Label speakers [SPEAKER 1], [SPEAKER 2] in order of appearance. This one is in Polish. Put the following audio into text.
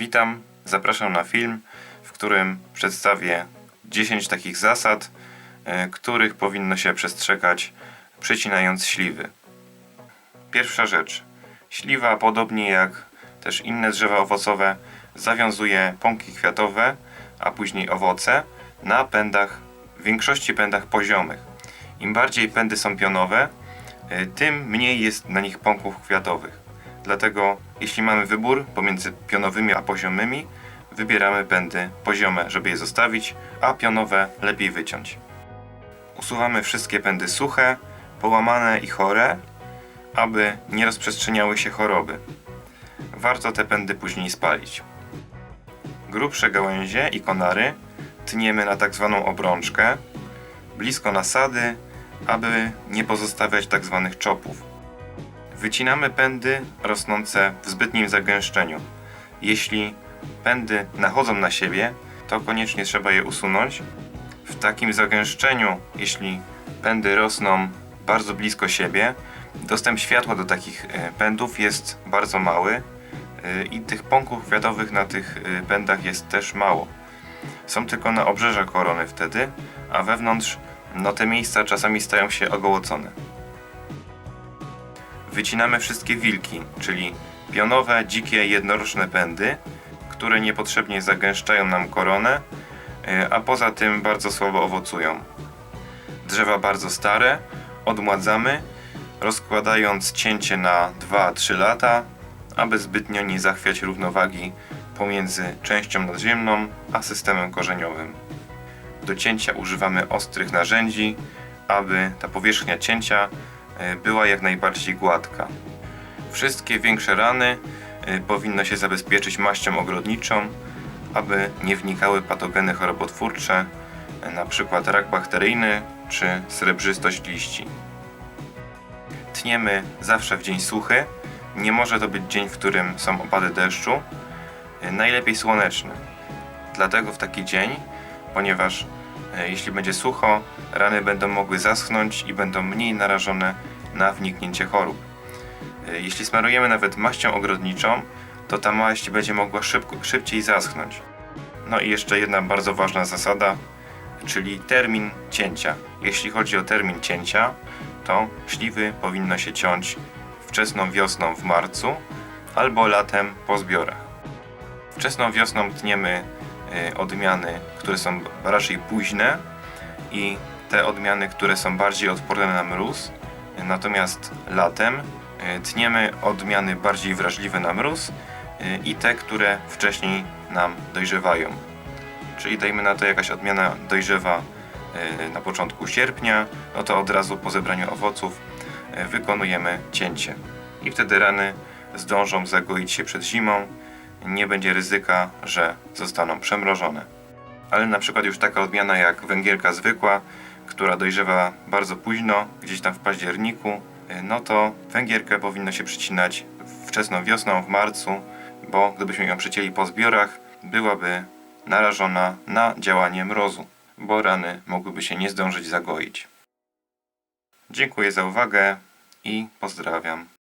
[SPEAKER 1] Witam, zapraszam na film, w którym przedstawię 10 takich zasad, e, których powinno się przestrzegać przecinając śliwy. Pierwsza rzecz. Śliwa, podobnie jak też inne drzewa owocowe, zawiązuje pąki kwiatowe, a później owoce na pędach, w większości pędach poziomych. Im bardziej pędy są pionowe, y, tym mniej jest na nich pąków kwiatowych. Dlatego, jeśli mamy wybór pomiędzy pionowymi a poziomymi, wybieramy pędy poziome, żeby je zostawić, a pionowe lepiej wyciąć. Usuwamy wszystkie pędy suche, połamane i chore, aby nie rozprzestrzeniały się choroby. Warto te pędy później spalić. Grubsze gałęzie i konary tniemy na tak zwaną obrączkę, blisko nasady, aby nie pozostawiać tak zwanych czopów. Wycinamy pędy rosnące w zbytnim zagęszczeniu. Jeśli pędy nachodzą na siebie, to koniecznie trzeba je usunąć. W takim zagęszczeniu, jeśli pędy rosną bardzo blisko siebie, dostęp światła do takich e, pędów jest bardzo mały e, i tych pąków kwiatowych na tych e, pędach jest też mało. Są tylko na obrzeżach korony wtedy, a wewnątrz no te miejsca czasami stają się ogołocone. Wycinamy wszystkie wilki, czyli pionowe, dzikie, jednoroczne pędy, które niepotrzebnie zagęszczają nam koronę, y, a poza tym bardzo słabo owocują. Drzewa bardzo stare odmładzamy, rozkładając cięcie na 2-3 lata, aby zbytnio nie zachwiać równowagi pomiędzy częścią nadziemną a systemem korzeniowym. Do cięcia używamy ostrych narzędzi, aby ta powierzchnia cięcia e, była jak najbardziej gładka. Wszystkie większe rany e, powinno się zabezpieczyć maścią ogrodniczą, aby nie wnikały patogeny chorobotwórcze, np. rak bakteryjny czy srebrzystość liści. Tniemy zawsze w dzień suchy. Nie może to być dzień, w którym są opady deszczu. E, Najlepiej słoneczny. Dlatego w taki dzień, ponieważ e, jeśli będzie sucho, rany będą mogły zaschnąć i będą mniej narażone na wniknięcie chorób. E, Jeśli smarujemy nawet maścią ogrodniczą, to ta maść będzie mogła szybko, szybciej zaschnąć. No i jeszcze jedna bardzo ważna zasada, czyli termin cięcia. Jeśli chodzi o termin cięcia, to śliwy powinno się ciąć wczesną wiosną w marcu albo latem po zbiorach. Wczesną wiosną tniemy odmiany, które są raczej późne i te odmiany, które są bardziej odporne na mróz. Natomiast latem y, tniemy odmiany bardziej wrażliwe na mróz i te, które wcześniej nam dojrzewają. Czyli dajmy na to jakaś odmiana dojrzewa na początku sierpnia, no to od razu po zebraniu owoców wykonujemy cięcie. I wtedy rany zdążą zagoić się przed zimą, nie będzie ryzyka, że zostaną przemrożone. Ale na przykład już taka odmiana jak węgierka zwykła, która dojrzewa bardzo późno, gdzieś tam w październiku, y, no to węgierkę powinno się przycinać wczesną wiosną, w marcu, bo gdybyśmy ją przycięli po zbiorach, byłaby narażona na działanie mrozu, bo rany mogłyby się nie zdążyć zagoić. Dziękuję za uwagę i pozdrawiam.